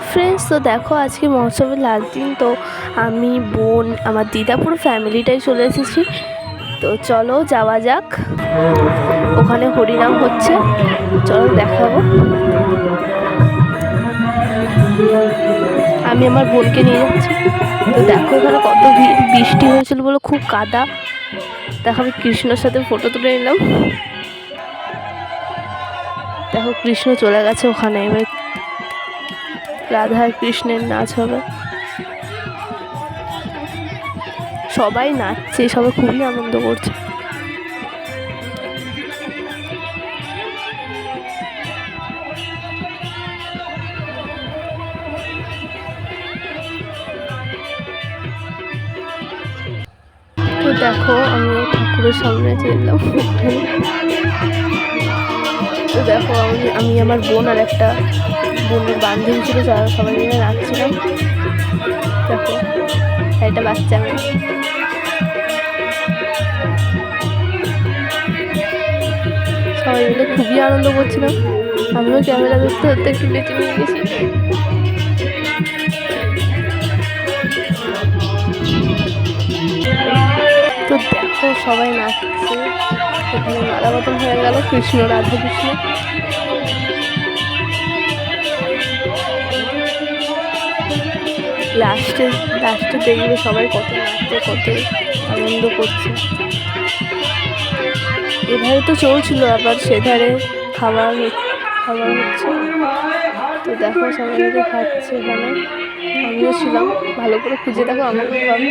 Friends তো দেখো, আজকে মহোৎসবের লাস্ট দিন, তো আমি, বোন, আমার দিদা, পুরো ফ্যামিলিটাই চলে এসেছি। তো চলো, যাওয়া যাক। ওখানে হরিনাম হচ্ছে। চলো, দেখাবো। আমি আমার বোনকে নিয়ে যাচ্ছি। তো দেখো, এখানে কত ভিড় বৃষ্টি হয়েছিল বলে খুব কাদা। দেখো, আমি কৃষ্ণর সাথে ফটো তুলে নিলাম। দেখো, কৃষ্ণ চলে গেছে ওখানে। এবার রাধা কৃষ্ণের নাচ হবে। সবাই নাচছে, সবাই খুবই আনন্দ করছে। তো দেখো, আমি ঠাকুরের সামনে যেলাম তো দেখো, আমি আমি আমার বোন আর একটা বোনের বান্ধবী ছিল, যারা সবাই মিলে নাচছিলাম দেখো, একটা বাচ্চা মেয়ে। সবাই মিলে খুবই আনন্দ করছিলাম। আমিও ক্যামেরা ধরতে ধরতে একটু লেটে নিয়ে গেছি। তো দেখো, সবাই নাচছে। এখানে মালা বদল হয়ে গেল, কৃষ্ণ রাধা কৃষ্ণ লাস্টে লাস্টে দেখলে সবাই কত নাচছে, কত আনন্দ করছে। এধারে তো চলছিল, আবার সেধারে খাবার খাবার হচ্ছে। তো দেখো সবাই মিলে খাচ্ছে এখানে। আমিও ছিলাম, ভালো করে খুঁজে দেখো আমাকে পাবে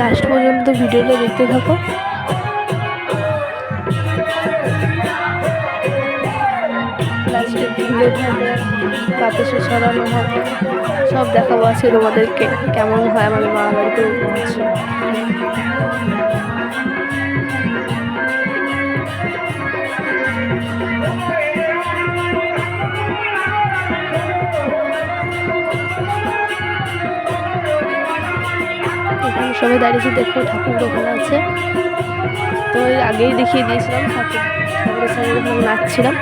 লাস্ট পর্যন্ত ভিডিওটা দেখতে থাকো। লাস্টে ফুলের হবে বাতাসে ছড়ানো হবে সব দেখাবো আছে তোমাদেরকে, কেমন হয় আমার মা বাড়িতে সবাই দাঁড়িয়েছে দেখো ঠাকুর ওখানে আছে। তো ওই আগেই দেখিয়ে দিয়েছিলাম ঠাকুর। ঠাকুরের সঙ্গে যখন আমি নাচছিলাম।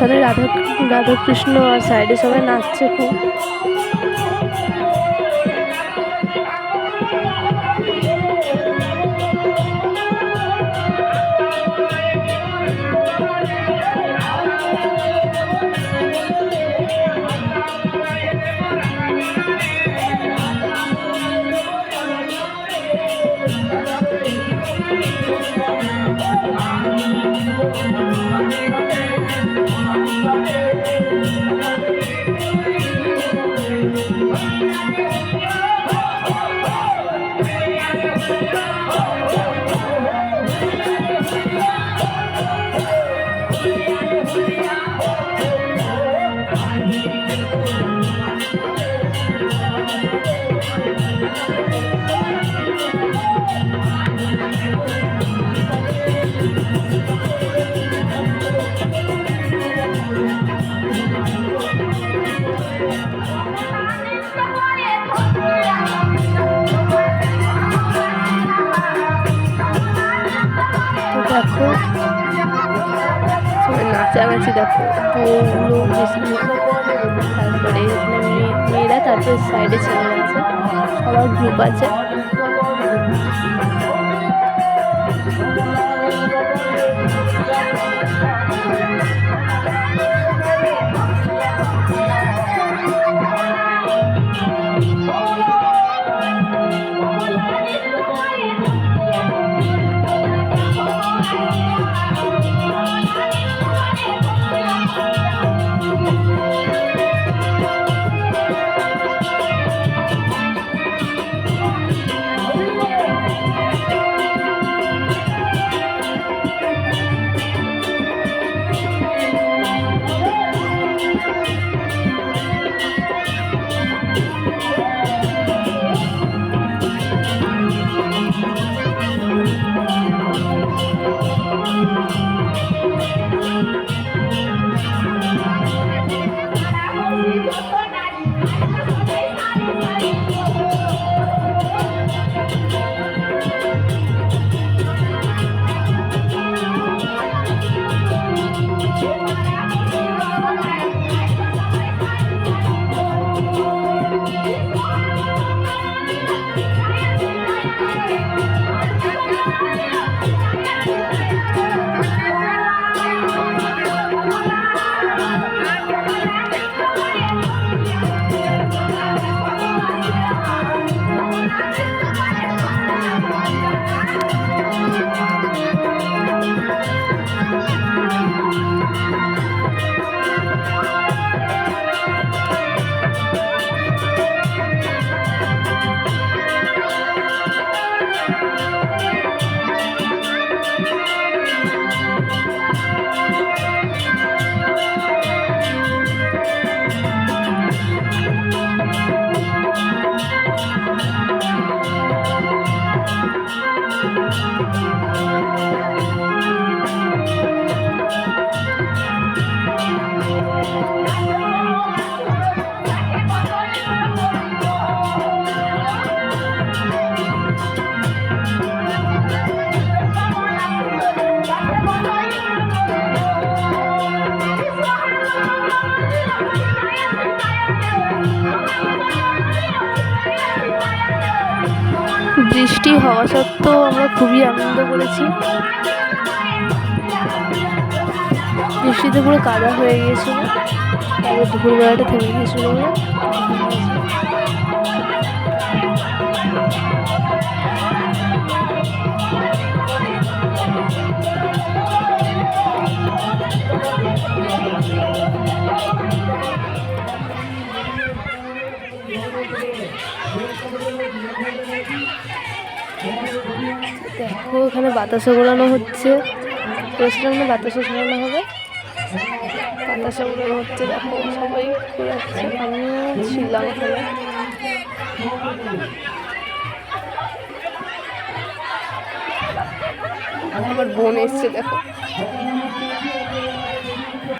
মাঝখানে রাধা রাধাকৃষ্ণ আর সাইডে সবাই নাচছে খুব। Oh, নাচানাচি দেখো বউগুলো তারপরে মেয়েরা তারপরে সাইডে ছেলে আছে সবার গ্রুপ আছে বৃষ্টি হওয়া সত্ত্বেও আমরা খুবই আনন্দ করেছি। বৃষ্টিতে পুরো কাদা হয়ে গিয়েছিল। তারপর দুপুরবেলাটা থেমে গিয়েছিল দেখো, এখানে বাতাসা ঘোরানো হচ্ছে। বলছিলাম না বাতাসা ঘোরানো হবে? বাতাসা ঘোরানো হচ্ছে, দেখো, সবাই ঘোরাচ্ছে আমিও ছিলাম ওখানে আমার বোন এসছে, দেখো।